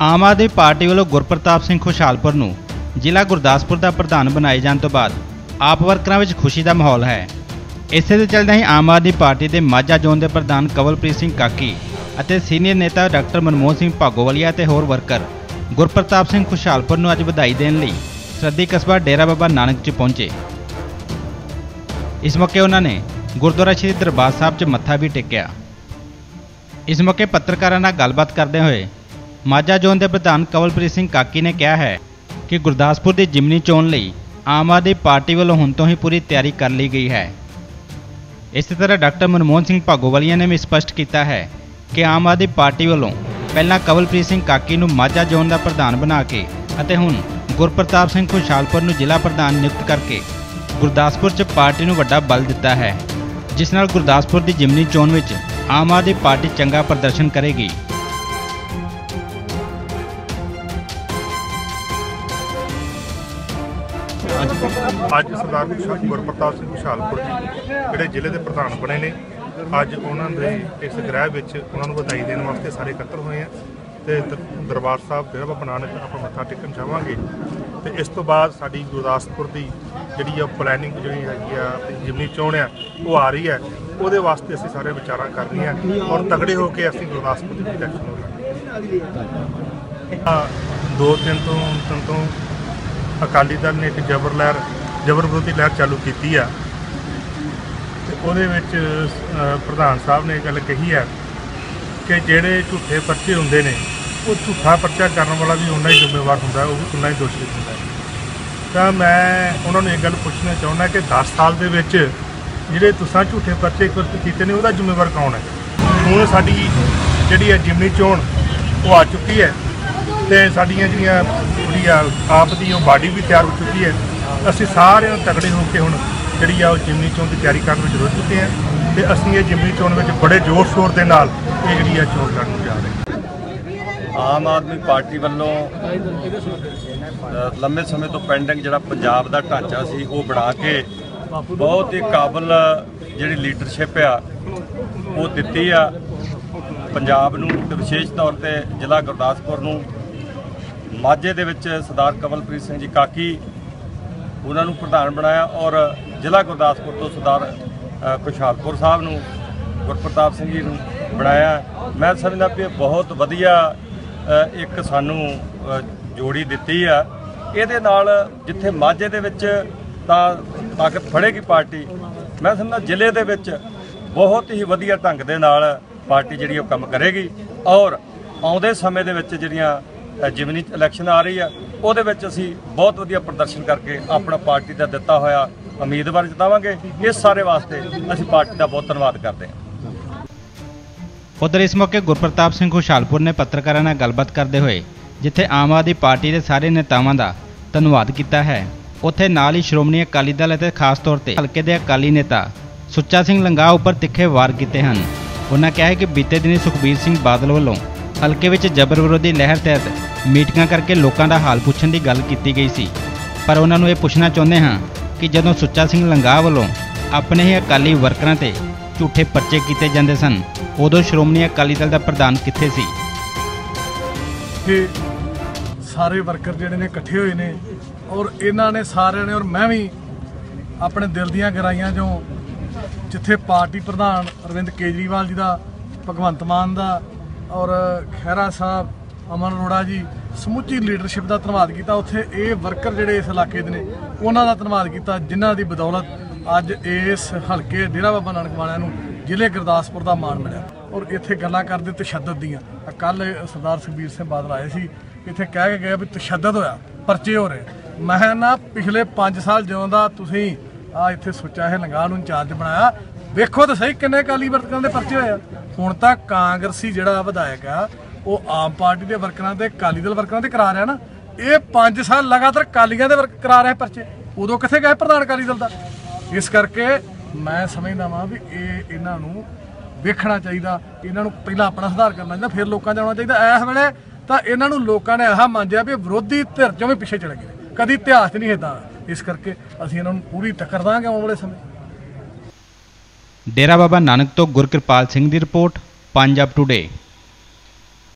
Aam Aadmi party ਵੱਲੋਂ ਗੁਰਪ੍ਰਤਾਪ ਸਿੰਘ ਖੁਸ਼ਹਾਲਪੁਰ ਨੂੰ ਜ਼ਿਲ੍ਹਾ ਗੁਰਦਾਸਪੁਰ ਦਾ ਪ੍ਰਧਾਨ ਬਣਾਏ ਜਾਣ ਤੋਂ ਬਾਅਦ ਆਪ ਵਰਕਰਾਂ ਵਿੱਚ ਖੁਸ਼ੀ ਦਾ ਮਾਹੌਲ ਹੈ। ਇਸੇ ਦੇ ਚੱਲਦਿਆਂ ਹੀ ਆਮ ਆਦਮੀ ਪਾਰਟੀ ਦੇ ਮਾਝਾ ਜ਼ੋਨ ਦੇ ਪ੍ਰਧਾਨ ਕਵਲਪ੍ਰੀਤ ਸਿੰਘ ਕਾਕੀ ਅਤੇ ਸੀਨੀਅਰ ਨੇਤਾ ਡਾਕਟਰ ਮਨਮੋਹਨ ਸਿੰਘ ਭਾਗੋਵਾਲੀਆ ਤੇ ਹੋਰ ਵਰਕਰ ਗੁਰਪ੍ਰਤਾਪ ਸਿੰਘ ਖੁਸ਼ਹਾਲਪੁਰ ਨੂੰ ਅੱਜ ਵਧਾਈ ਦੇਣ ਲਈ ਸਰਦੀ ਕਸਬਾ ਡੇਰਾ ਬਾਬਾ ਨਾਨਕ 'ਚ ਪਹੁੰਚੇ। ਇਸ ਮੌਕੇ ਉਹਨਾਂ ਨੇ ਗੁਰਦੁਆਰਾ ਸ਼੍ਰੀ ਦਰਬਾਰ ਸਾਹਿਬ 'ਚ ਮੱਥਾ ਵੀ ਟੇਕਿਆ। ਇਸ ਮੌਕੇ ਪੱਤਰਕਾਰਾਂ ਨਾਲ ਗੱਲਬਾਤ ਕਰਦੇ ਹੋਏ ਮਾਝਾ ਜ਼ੋਨ ਦੇ ਪ੍ਰਧਾਨ ਕਵਲਪ੍ਰੀਤ ਸਿੰਘ ਕਾਕੀ ਨੇ ਕਿਹਾ ਹੈ ਕਿ ਗੁਰਦਾਸਪੁਰ ਦੀ ਜਿਮਨੀ ਚੋਣ ਲਈ ਆਮ ਆਦਮੀ ਪਾਰਟੀ ਵੱਲੋਂ ਹੁਣ ਤੋਂ ਹੀ ਪੂਰੀ ਤਿਆਰੀ ਕਰ ਲਈ ਗਈ ਹੈ। ਇਸੇ ਤਰ੍ਹਾਂ ਡਾਕਟਰ ਮਨਮੋਹਨ ਸਿੰਘ ਭਾਗੋਵਾਲੀਆ ਨੇ ਵੀ ਸਪਸ਼ਟ ਕੀਤਾ ਹੈ ਕਿ ਆਮ ਆਦਮੀ ਪਾਰਟੀ ਵੱਲੋਂ ਪਹਿਲਾਂ ਕਵਲਪ੍ਰੀਤ ਸਿੰਘ ਕਾਕੀ ਨੂੰ ਮਾਝਾ ਜ਼ੋਨ ਦਾ ਪ੍ਰਧਾਨ ਬਣਾ ਕੇ ਅਤੇ ਹੁਣ ਗੁਰਪ੍ਰਤਾਪ ਸਿੰਘ ਖੁਸ਼ਹਾਲਪੁਰ ਨੂੰ ਜ਼ਿਲ੍ਹਾ ਪ੍ਰਧਾਨ ਨਿਯੁਕਤ ਕਰਕੇ ਗੁਰਦਾਸਪੁਰ 'ਚ ਪਾਰਟੀ ਨੂੰ ਵੱਡਾ ਬਲ ਦਿੱਤਾ ਹੈ, ਜਿਸ ਨਾਲ ਗੁਰਦਾਸਪੁਰ ਦੀ ਜਿਮਨੀ ਚੋਣ ਵਿੱਚ ਆਮ ਆਦਮੀ ਪਾਰਟੀ ਚੰਗਾ ਪ੍ਰਦਰਸ਼ਨ ਕਰੇਗੀ। ਅੱਜ ਸਰਦਾਰ ਗੁਰਪ੍ਰਤਾਪ ਸਿੰਘ ਖੁਸ਼ਹਾਲਪੁਰ ਜੀ ਜਿਹੜੇ ਜ਼ਿਲ੍ਹੇ ਦੇ ਪ੍ਰਧਾਨ ਬਣੇ ਨੇ, ਅੱਜ ਉਹਨਾਂ ਦੇ ਇਸ ਗ੍ਰਹਿ ਵਿੱਚ ਉਹਨਾਂ ਨੂੰ ਵਧਾਈ ਦੇਣ ਵਾਸਤੇ ਸਾਰੇ ਇਕੱਤਰ ਹੋਏ ਆ ਤੇ ਦਰ- ਦਰਬਾਰ ਸਾਹਿਬ ਡੇਰਾ ਬਾਬਾ ਨਾਨਕ ਆਪਾਂ ਮੱਥਾ ਟੇਕਣ ਜਾਵਾਂਗੇ। ਤੇ ਇਸ ਤੋਂ ਬਾਅਦ ਸਾਡੀ ਗੁਰਦਾਸਪੁਰ ਦੀ ਜਿਹੜੀ ਆ ਪਲੈਨਿੰਗ ਜਿਹੜੀ ਹੈਗੀ ਆ ਜਿਮਨੀ ਚੋਣ ਆ, ਉਹ ਆ ਰਹੀ ਹੈ ਉਹਦੇ ਵਾਸਤੇ ਅਸੀਂ ਸਾਰੇ ਵਿਚਾਰਾਂ ਕਰਨੀਆਂ ਔਰ ਤਗੜੇ ਹੋ ਕੇ ਅਸੀਂ ਗੁਰਦਾਸਪੁਰ ਦੀ ਇਲੈਕਸ਼ਨ ਲੜਾਂਗੇ ਆ, ਦੋ ਤਿੰਨ ਤਿੰਨ ਤੋਂ ਅਕਾਲੀ ਦਲ ਨੇ ਇੱਕ ਜਬਰ ਲਹਿਰ, ਜਬਰ ਵਿਰੋਧੀ ਲਹਿਰ ਚਾਲੂ ਕੀਤੀ ਆ। ਤੇ ਉਹਦੇ ਵਿੱਚ ਪ੍ਰਧਾਨ ਸਾਹਿਬ ਨੇ ਇਹ ਗੱਲ ਕਹੀ ਆ ਕਿ ਜਿਹੜੇ ਝੂਠੇ ਪਰਚੇ ਹੁੰਦੇ ਨੇ, ਉਹ ਝੂਠਾ ਪਰਚਾ ਕਰਨ ਵਾਲਾ ਵੀ ਉਹਨਾਂ ਹੀ ਜ਼ਿੰਮੇਵਾਰ ਹੁੰਦਾ, ਉਹ ਵੀ ਉਨਾ ਹੀ ਦੋਸ਼ੀ ਹੁੰਦਾ। ਤਾਂ ਮੈਂ ਉਹਨਾਂ ਨੂੰ ਇਹ ਗੱਲ ਪੁੱਛਣਾ ਚਾਹੁੰਦਾ ਕਿ 10 ਸਾਲ ਦੇ ਵਿੱਚ ਜਿਹੜੇ ਤੁਸੀਂ ਝੂਠੇ ਪਰਚੇ ਕੀਤੇ ਨੇ, ਉਹਦਾ ਜ਼ਿੰਮੇਵਾਰ ਕੌਣ ਹੈ? ਹੁਣ ਸਾਡੀ ਜਿਹੜੀ ਹੈ ਜਿਮਨੀ ਚੋਣ, ਉਹ ਆ ਚੁੱਕੀ ਹੈ ਤੇ ਸਾਡੀਆਂ ਜਿਹੜੀਆਂ ਜਿਹੜੀ ਆ ਆਪ ਦੀ ਉਹ ਬਾਡੀ ਵੀ ਤਿਆਰ ਹੋ ਚੁੱਕੀ ਹੈ। ਅਸੀਂ ਸਾਰਿਆਂ ਤਕੜੇ ਹੋ ਕੇ ਹੁਣ ਜਿਹੜੀ ਆ ਉਹ ਜਿਮਨੀ ਚੋਣ ਦੀ ਤਿਆਰੀ ਕਰਨ ਵਿੱਚ ਰੁੱਝ ਚੁੱਕੇ ਹਾਂ ਤੇ ਅਸੀਂ ਇਹ ਜਿਮਨੀ ਚੋਣ ਵਿੱਚ ਬੜੇ ਜ਼ੋਰ ਸ਼ੋਰ ਦੇ ਨਾਲ ਇਹ ਜਿਹੜੀ ਆ ਚੋਣ ਲੜਨ ਜਾ ਰਹੇ ਆਮ ਆਦਮੀ ਪਾਰਟੀ ਵੱਲੋਂ ਅ, ਲੰਮੇ ਸਮੇਂ ਤੋਂ ਪੈਂਡਿੰਗ ਜਿਹੜਾ ਪੰਜਾਬ ਦਾ ਢਾਂਚਾ ਸੀ ਉਹ ਬਣਾ ਕੇ ਬਹੁਤ ਹੀ ਕਾਬਲ ਜਿਹੜੀ ਲੀਡਰਸ਼ਿਪ ਆ ਉਹ ਦਿੱਤੀ ਆ। ਪੰਜਾਬ ਨੂੰ ਤੇ ਵਿਸ਼ੇਸ਼ ਤੌਰ ਤੇ ਜ਼ਿਲ੍ਹਾ ਗੁਰਦਾਸਪੁਰ ਨੂੰ ਮਾਝੇ ਦੇ ਵਿੱਚ ਸਰਦਾਰ ਕਮਲਪ੍ਰੀਤ ਸਿੰਘ ਜੀ ਕਾਕੀ ਉਹਨਾਂ ਨੂੰ ਪ੍ਰਧਾਨ ਬਣਾਇਆ ਔਰ ਜ਼ਿਲ੍ਹਾ ਗੁਰਦਾਸਪੁਰ ਤੋਂ ਸਰਦਾਰ ਅ, ਖੁਸ਼ਹਾਲਪੁਰ ਸਾਹਿਬ ਨੂੰ ਗੁਰਪ੍ਰਤਾਪ ਸਿੰਘ ਜੀ ਨੂੰ ਬਣਾਇਆ। ਮੈਂ ਸਮਝਦਾ ਵੀ ਬਹੁਤ ਵਧੀਆ ਇੱਕ ਸਾਨੂੰ ਜੋੜੀ ਦਿੱਤੀ ਆ। ਇਹਦੇ ਨਾਲ ਜਿੱਥੇ ਮਾਝੇ ਦੇ ਵਿੱਚ ਤਾਂ ਤਾਕਤ ਫੜੇਗੀ ਪਾਰਟੀ ਮੈਂ ਸਮਝਦਾ ਜ਼ਿਲ੍ਹੇ ਦੇ ਵਿੱਚ ਬਹੁਤ ਹੀ ਵਧੀਆ ਢੰਗ ਦੇ ਨਾਲ ਪਾਰਟੀ ਜਿਹੜੀ ਉਹ ਕੰਮ ਕਰੇਗੀ। ਔਰ ਆਉਂਦੇ ਸਮੇਂ ਦੇ ਵਿੱਚ ਜਿਹੜੀਆਂ ਜਿਮਨੀ ਇਲੈਕਸ਼ਨ ਆ ਰਹੀ ਆ, ਉਹਦੇ ਵਿੱਚ ਅਸੀਂ ਬਹੁਤ ਵਧੀਆ ਪ੍ਰਦਰਸ਼ਨ ਕਰਕੇ ਆਪਣਾ ਪਾਰਟੀ ਦਾ ਦਿੱਤਾ ਹੋਇਆ ਉਮੀਦਵਾਰ ਜਿਤਾਵਾਂਗੇ। ਇਸ ਸਾਰੇ ਵਾਸਤੇ ਅਸੀਂ ਪਾਰਟੀ ਦਾ ਬਹੁਤ ਧੰਨਵਾਦ ਕਰਦੇ ਹਾਂ। ਉਧਰ ਇਸ ਮੌਕੇ ਗੁਰਪ੍ਰਤਾਪ ਸਿੰਘ ਖੁਸ਼ਹਾਲਪੁਰ ਨੇ ਪੱਤਰਕਾਰਾਂ ਨਾਲ ਗੱਲਬਾਤ ਕਰਦੇ ਹੋਏ ਜਿੱਥੇ ਆਮ ਆਦਮੀ ਪਾਰਟੀ ਦੇ ਸਾਰੇ ਨੇਤਾਵਾਂ ਦਾ ਧੰਨਵਾਦ ਕੀਤਾ ਹੈ। ਉੱਥੇ ਨਾਲ ਹੀ ਸ਼੍ਰੋਮਣੀ ਅਕਾਲੀ ਦਲ ਅਤੇ ਖਾਸ ਤੌਰ ਤੇ ਹਲਕੇ ਦੇ ਅਕਾਲੀ ਨੇਤਾ ਸੁੱਚਾ ਸਿੰਘ ਲੰਗਾ ਉੱਪਰ ਤਿੱਖੇ ਵਾਰ ਕੀਤੇ ਹਨ। ਉਹਨਾਂ ਕਿਹਾ ਹੈ ਕਿ ਬੀਤੇ ਦਿਨੀ ਸੁਖਬੀਰ ਸਿੰਘ ਬਾਦਲ ਵੱਲੋਂ ਹਲਕੇ ਵਿੱਚ ਜਬਰ ਵਿਰੋਧੀ ਲਹਿਰ ਤਹਿਤ ਮੀਟਿੰਗਾਂ ਕਰਕੇ ਲੋਕਾਂ ਦਾ ਹਾਲ ਪੁੱਛਣ ਦੀ ਗੱਲ ਕੀਤੀ ਗਈ ਸੀ। ਪਰ ਉਹਨਾਂ ਨੂੰ ਇਹ ਪੁੱਛਣਾ ਚਾਹੁੰਦੇ ਹਾਂ ਕਿ ਜਦੋਂ ਸੁੱਚਾ ਸਿੰਘ ਲੰਗਾਹ ਵੱਲੋਂ ਆਪਣੇ ਹੀ ਅਕਾਲੀ ਵਰਕਰਾਂ ਤੇ ਝੂਠੇ ਪਰਚੇ ਕੀਤੇ ਜਾਂਦੇ ਸਨ, ਉਦੋਂ ਸ਼੍ਰੋਮਣੀ ਅਕਾਲੀ ਦਲ ਦਾ ਪ੍ਰਧਾਨ ਕਿੱਥੇ ਸੀ? ਕਿ ਸਾਰੇ ਵਰਕਰ ਜਿਹੜੇ ਨੇ ਇਕੱਠੇ ਹੋਏ ਨੇ ਔਰ ਇਹਨਾਂ ਨੇ ਸਾਰਿਆਂ ਨੇ ਔਰ ਮੈਂ ਵੀ ਆਪਣੇ ਦਿਲ ਦੀਆਂ ਗਹਿਰਾਈਆਂ ਚੋਂ ਜਿੱਥੇ ਪਾਰਟੀ ਪ੍ਰਧਾਨ ਅਰਵਿੰਦ ਕੇਜਰੀਵਾਲ ਜੀ ਦਾ, ਭਗਵੰਤ ਮਾਨ ਦਾ ਔਰ ਖਹਿਰਾ ਸਾਹਿਬ ਅਮਨ ਅਰੋੜਾ ਜੀ, ਸਮੁੱਚੀ ਲੀਡਰਸ਼ਿਪ ਦਾ ਧੰਨਵਾਦ ਕੀਤਾ। ਉੱਥੇ ਇਹ ਵਰਕਰ ਜਿਹੜੇ ਇਸ ਇਲਾਕੇ ਦੇ ਨੇ, ਉਹਨਾਂ ਦਾ ਧੰਨਵਾਦ ਕੀਤਾ, ਜਿਨ੍ਹਾਂ ਦੀ ਬਦੌਲਤ ਅੱਜ ਇਸ ਹਲਕੇ ਡੇਰਾ ਬਾਬਾ ਨਾਨਕ ਵਾਲਿਆਂ ਨੂੰ ਜ਼ਿਲ੍ਹੇ ਗੁਰਦਾਸਪੁਰ ਦਾ ਮਾਣ ਮਿਲਿਆ। ਔਰ ਇੱਥੇ ਗੱਲਾਂ ਕਰਦੇ ਤਸ਼ੱਦਦ ਦੀਆਂ। ਕੱਲ ਸਰਦਾਰ ਸੁਖਬੀਰ ਸਿੰਘ ਬਾਦਲ ਆਏ ਸੀ। ਇੱਥੇ ਕਹਿ ਕੇ ਗਏ ਵੀ ਤਸ਼ੱਦਦ ਹੋਇਆ, ਪਰਚੇ ਹੋ ਰਹੇ। ਮੈਂ ਨਾ, ਪਿਛਲੇ 5 ਸਾਲ ਜਿਉਂ ਦਾ ਤੁਸੀਂ ਆ ਇੱਥੇ ਸੁੱਚਾ ਇਹ ਲੰਗਾ ਨੂੰ ਇੰਚਾਰਜ ਬਣਾਇਆ, ਵੇਖੋ ਤਾਂ ਸਹੀ ਕਿੰਨੇ ਕਾਲੀ ਵਰਕਰਾਂ ਦੇ ਪਰਚੇ ਹੋਇਆ ਹੁਣ ਤਾਂ ਕਾਂਗਰਸੀ ਜਿਹੜਾ ਵਿਧਾਇਕ ਆ ਉਹ ਆਮ ਪਾਰਟੀ ਦੇ ਵਰਕਰਾਂ ਤੇ, ਅਕਾਲੀ ਦਲ ਵਰਕਰਾਂ ਤੇ ਕਰਾ ਰਿਹਾ ਨਾ, ਇਹ 5 ਸਾਲ ਲਗਾਤਾਰ ਕਾਲੀਆਂ ਦੇ ਵਰਕ ਕਰਾ ਰਿਹਾ ਪਰਚੇ। ਉਦੋਂ ਕਿੱਥੇ ਗਏ ਪ੍ਰਧਾਨ ਅਕਾਲੀ ਦਲ ਦਾ? ਇਸ ਕਰਕੇ ਮੈਂ ਸਮਝਦਾ ਵਾਂ ਵੀ ਇਹ ਇਹਨਾਂ ਨੂੰ ਵੇਖਣਾ ਚਾਹੀਦਾ, ਇਹਨਾਂ ਨੂੰ ਪਹਿਲਾਂ ਆਪਣਾ ਸੁਧਾਰ ਕਰਨਾ ਚਾਹੀਦਾ, ਫਿਰ ਲੋਕਾਂ 'ਚ ਆਉਣਾ ਚਾਹੀਦਾ। ਇਸ ਵੇਲੇ ਤਾਂ ਇਹਨਾਂ ਨੂੰ ਲੋਕਾਂ ਨੇ ਆਹ ਮੰਨਿਆ ਵੀ ਵਿਰੋਧੀ ਧਿਰ ਚੋਂ ਵੀ ਪਿੱਛੇ ਚਲੇ ਗਏ। ਕਦੀ ਇਤਿਹਾਸ ਨਹੀਂ ਏਦਾਂ। ਇਸ ਕਰਕੇ ਅਸੀਂ ਇਹਨਾਂ ਨੂੰ ਪੂਰੀ ਟੱਕਰ ਦਾਂਗੇ ਆਉਣ ਵਾਲੇ ਸਮੇਂ। ਡੇਰਾ ਬਾਬਾ ਨਾਨਕ ਤੋਂ ਗੁਰਕਿਰਪਾਲ ਸਿੰਘ ਦੀ ਰਿਪੋਰਟ, ਪੰਜਾਬ ਟੁਡੇ